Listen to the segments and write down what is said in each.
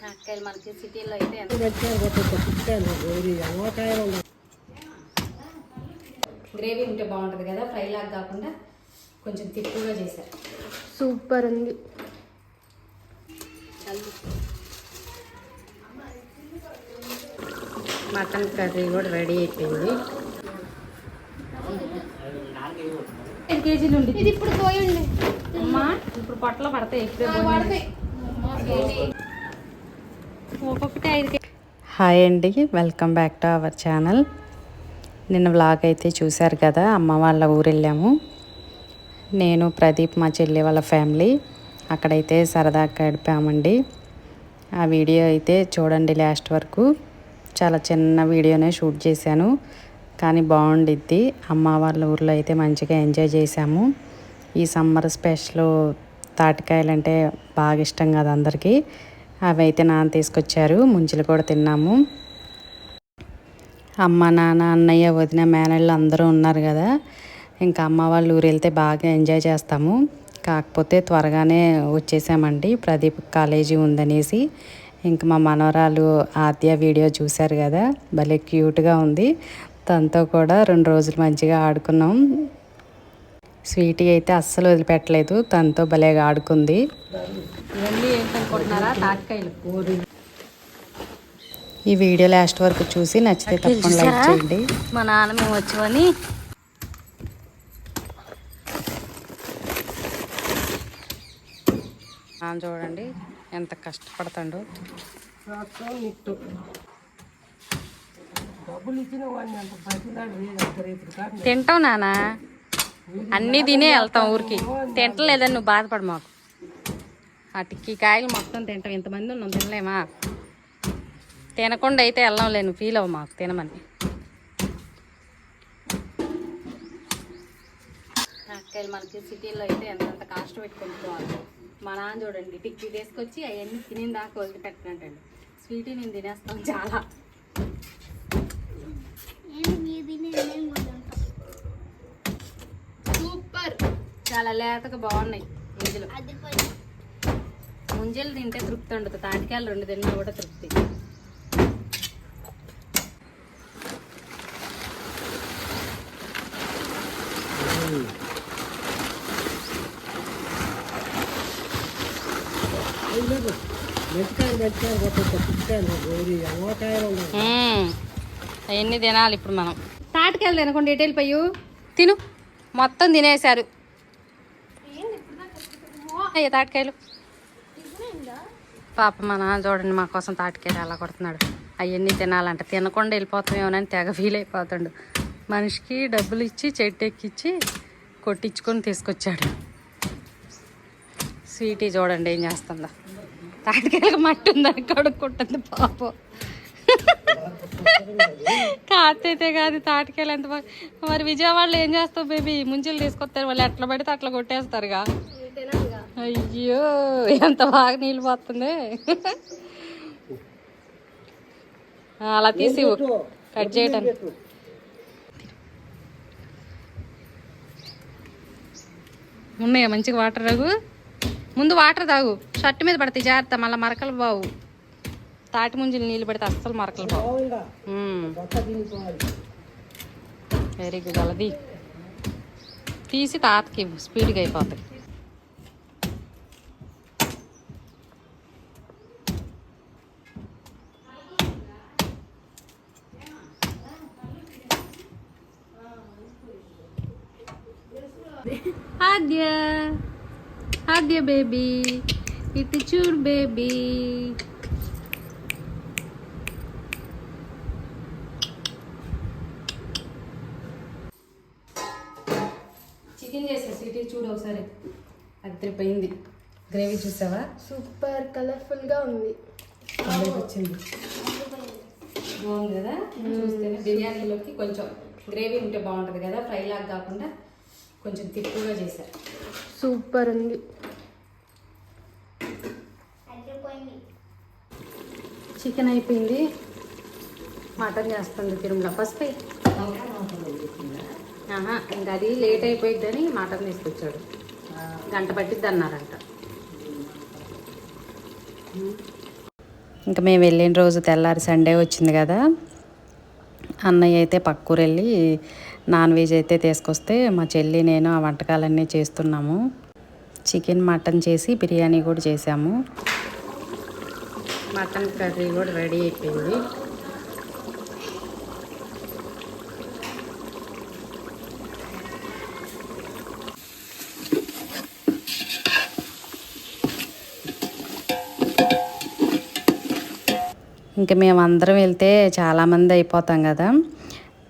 కాకరకాయలు మనకి సిటీలో అయితే గ్రేవీ ఉంటే బాగుంటుంది కదా ఫ్రై లాగా కాకుండా కొంచెం తిక్కుగా చేశారు. సూపర్ ఉంది. మటన్ కర్రీ కూడా రెడీ అయిపోయింది. ఐదు కేజీలు ఉంది ఇది ఇప్పుడు పోయండి అమ్మా ఇప్పుడు పొట్టలో పడతాయి ఇప్పుడే పడతాయి. ఒక్కొక్కటి ఐదు హాయ్ అండి welcome back to our channel. నిన్న వ్లాగ్ అయితే చూశారు కదా అమ్మ వాళ్ళ ఊరు వెళ్ళాము నేను ప్రదీప్ మా చెల్లి వాళ్ళ ఫ్యామిలీ అక్కడైతే సరదాగా గడిపామండి. ఆ వీడియో అయితే చూడండి లాస్ట్ వరకు. చాలా చిన్న వీడియోనే షూట్ చేశాను కానీ బాగుండిద్ది. అమ్మ వాళ్ళ ఊర్లో అయితే మంచిగా ఎంజాయ్ చేశాము. ఈ సమ్మర్ స్పెషల్ తాటికాయలు అంటే బాగా ఇష్టం కదా అందరికీ. అవి అయితే నాన్న తీసుకొచ్చారు. ముంచులు కూడా తిన్నాము. అమ్మ నాన్న అన్నయ్య వదిన మేనళ్ళు అందరూ ఉన్నారు కదా. ఇంకా అమ్మ వాళ్ళ ఊరు వెళ్తే బాగా ఎంజాయ్ చేస్తాము. కాకపోతే త్వరగానే వచ్చేసామండి. ప్రదీప్ కాలేజీ ఉందనేసి. ఇంకా మా మనవరాలు ఆద్య వీడియో చూశారు కదా. భలే క్యూట్గా ఉంది. తనతో కూడా రెండు రోజులు మంచిగా ఆడుకున్నాం. స్వీటీ అయితే అస్సలు వదిలిపెట్టలేదు. తనతో భలేగా ఆడుకుంది. ఇవన్నీ ఏంటనుకుంటున్నారా? తాటికాయలు ఈ వీడియో లాస్ట్ వరకు చూసి నచ్చితే తప్పకుండా లైక్ చేయండి. మా నాన్న మేము వచ్చామని. నాన్న చూడండి ఎంత కష్టపడతాడో. తింటాం నాన్న. అన్నీ తినే వెళ్తాం ఊరికి. తింటలేదని నువ్వు బాధపడు మాకు. ఆ టిక్కీ కాయలు మొత్తం తింటాం. ఇంతమంది ఉన్నాం తినలేమా? తినకుండా అయితే వెళ్ళంలే నువ్వు ఫీల్ అవ్వ మాకు తినమని. కాకరకాయలు మనకి సిటీలో అయితే ఎంతంత కాస్ట్ పెట్టుకుంటుకోవాలి మా నాన్న చూడండి టిక్కీ తీసుకొచ్చి అవన్నీ తినిన దాకా వదిలిపెట్టనంటండి స్వీటీ నేను తినేస్తాం చాలా. సూపర్! చాలా లేతగా బాగున్నాయి ముంజలు ముంజలు తింటే తృప్తి ఉండదు. తాటికాయలు రెండు తిన్నా కూడా తృప్తి. అవన్నీ తినాలి ఇప్పుడు మనం. తాటికాయలు తినకుండా ఎటు వెళ్ళిపోయు తిను. మొత్తం తినేశారు. తాటికాయలు. పాప మా నాన్న చూడండి మా కోసం తాటికేట అలా కొడుతున్నాడు. అవన్నీ తినాలంట. తినకుండా వెళ్ళిపోతామేమోనని తెగ ఫీల్ అయిపోతాడు మనిషికి డబ్బులు ఇచ్చి చెట్టు ఎక్కిచ్చి కొట్టించుకొని తీసుకొచ్చాడు. స్వీటీ చూడండి ఏం చేస్తుందా. తాటికాయలకు మట్టి ఉందని కడుక్కుంటుంది పాపం. కాతైతే కాదు తాటికాయలు ఎంత బాగా మరి విజయవాడలో ఏం చేస్తావు బేబీ? ముంజులు తీసుకొస్తారు వాళ్ళు ఎట్లా పడితే అట్లా కొట్టేస్తారుగా. అయ్యో ఎంత బాగా నీళ్ళు పోతుంది. అలా తీసి కట్ చేయటానికి ఉన్నాయా మంచిగా వాటర్ రఘు? ముందు వాటర్ తాగు. షర్ట్ మీద పడతాయి జాగ్రత్త మళ్ళీ మరకలు బావు. తాటి ముంజలు నీళ్ళు పెడితే అస్సలు మరకలు బావు. వెరీ గుడ్ అలాది తీసి తాతకి స్పీడ్గా అయిపోతుంది ఆద్య ఆద్య బేబీ ఇటు చూడు బేబీ చికెన్ చేసా సిటీ చూడు ఒకసారి. అదిరిపోయింది. గ్రేవీ చూసావా? సూపర్ కలర్ఫుల్గా ఉంది. వచ్చింది. బాగుంది కదా? చూస్తేనే బిర్యానీలోకి కొంచెం గ్రేవీ ఉంటే బాగుంటుంది కదా? ఫ్రై లాగా కాకుండా కొంచెం తిక్కుగా చేశారు. సూపర్ ఉంది. చికెన్ అయిపోయింది. మటన్ చేస్తుంది తిరుమల. పసుపు. ఆహా ఇంకా అది లేట్ అయిపోయిద్దని మటన్ తీసుకొచ్చాడు. గంట పట్టిద్ది అన్నారంట ఇంకా మేము వెళ్ళిన రోజు తెల్లారి సండే వచ్చింది కదా. అన్నయ్య అయితే పక్కూరు వెళ్ళి నాన్ వెజ్ అయితే తీసుకొస్తే మా చెల్లి నేను ఆ వంటకాలన్నీ చేస్తున్నాము. చికెన్ మటన్ చేసి బిర్యానీ కూడా చేసాము. మటన్ కర్రీ కూడా రెడీ అయిపోయింది. ఇంకా మేము అందరం వెళ్తే చాలామంది అయిపోతాం కదా.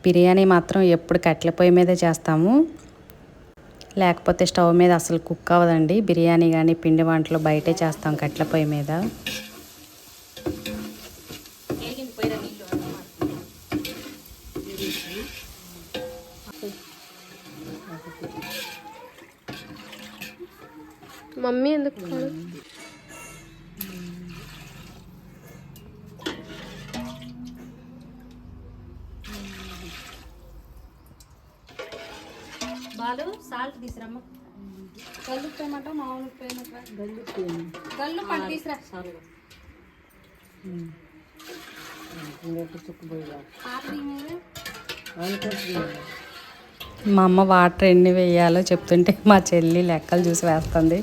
బిర్యానీ మాత్రం ఎప్పుడు కట్టెల పొయ్యి మీదే చేస్తాము. లేకపోతే స్టవ్ మీద అసలు కుక్ అవ్వదండి. బిర్యానీ కానీ పిండి వంటలు బయటే చేస్తాం కట్టెల పొయ్యి మీద. మమ్మీ ఎందుకు బాలు సాల్ట్ తీసురమ్మ. ఉప్పేయమంట మామూలు ఉప్పేయమంట గల్లు తీసురా. మా అమ్మ వాటర్ ఎన్ని వేయాలో చెప్తుంటే మా చెల్లి లెక్కలు చూసి వేస్తుంది.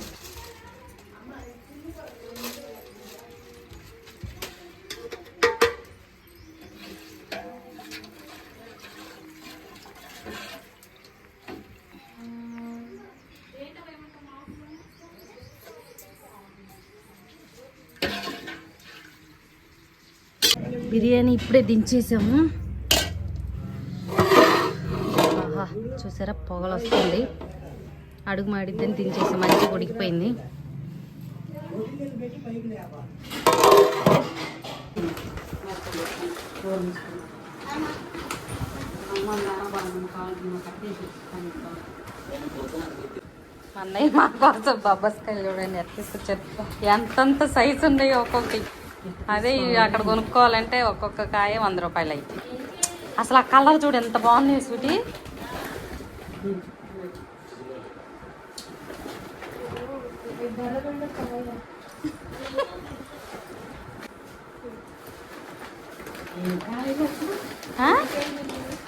బిర్యానీ ఇప్పుడే దించేసాము. ఆహా చూసారా? పొగలు వస్తుంది. అడుగు మాడిద్దని దించేసాము మంచిగా ఉడికిపోయింది అన్నయ్య మా కోసం బాబాస్కాయలు చూడండి ఎట్లా ఎంతంత సైజు ఉన్నాయో ఒక్కొక్కటి. అదే అక్కడ కొనుక్కోవాలంటే ఒక్కొక్క కాయ వంద రూపాయలు అయితే అసలు ఆ కలర్ చూడు ఎంత బాగుంది స్వీటీ?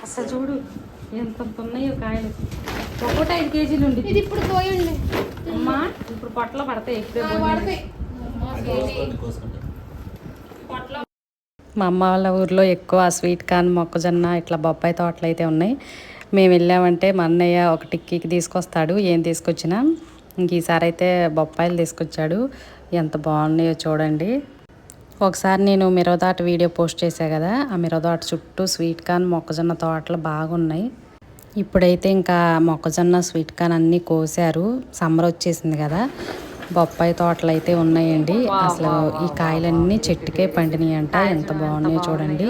అసలు చూడు ఎంత ఉన్నాయో కాయలు. ఒక్కొక్కటి ఐదు కేజీలు ఉండి ఇది ఇప్పుడు పోయండి అమ్మా ఇప్పుడు పొట్టలో పడతాయి. ఎక్కువ పడతాయి. మా అమ్మ వాళ్ళ ఊర్లో ఎక్కువ స్వీట్ కార్న్ మొక్కజొన్న ఇట్లా బొప్పాయి తోటలు అయితే ఉన్నాయి. మేము వెళ్ళామంటే మా అన్నయ్య ఒక టిక్కీకి తీసుకొస్తాడు ఏం తీసుకొచ్చినా. ఇంక ఈసారి అయితే బొప్పాయిలు తీసుకొచ్చాడు. ఎంత బాగున్నాయో చూడండి. ఒకసారి నేను మిరవదాట వీడియో పోస్ట్ చేశా కదా ఆ మిరవదాట చుట్టూ స్వీట్ కార్న్ మొక్కజొన్న తోటలు బాగున్నాయి. ఇప్పుడైతే ఇంకా మొక్కజొన్న స్వీట్ కార్న్ అన్నీ కోసారు. సమ్మర్ వచ్చేసింది కదా బొప్పాయి తోటలు అయితే ఉన్నాయండి అసలు ఈ కాయలన్నీ చెట్టుకే పండినాయి అంట. ఎంత బాగున్నాయో చూడండి.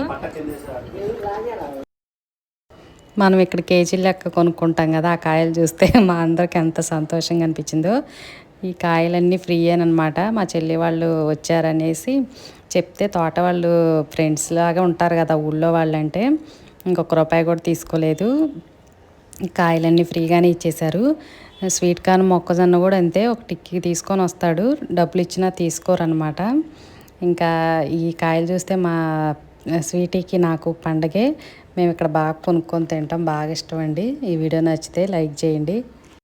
మనం ఇక్కడ కేజీ లెక్క కొనుక్కుంటాం కదా ఆ కాయలు చూస్తే మా అందరికి ఎంత సంతోషంగా అనిపించిందో. ఈ కాయలన్నీ ఫ్రీ అనమాట. మా చెల్లి వాళ్ళు వచ్చారనేసి చెప్తే తోట వాళ్ళు ఫ్రెండ్స్ లాగా ఉంటారు కదా ఊళ్ళో వాళ్ళంటే. ఇంకొక రూపాయి కూడా తీసుకోలేదు. కాయలన్నీ ఫ్రీగానే ఇచ్చేశారు. స్వీట్ కార్న్ మొక్కజొన్న కూడా అంతే ఒక టిక్కి తీసుకొని వస్తాడు. డబ్బులు ఇచ్చినా తీసుకోరనమాట ఇంకా ఈ కాయలు చూస్తే మా స్వీటీకి నాకు పండగే. మేము ఇక్కడ బాగా కొనుక్కొని తింటాం బాగా ఇష్టం అండి. ఈ వీడియో నచ్చితే లైక్ చేయండి.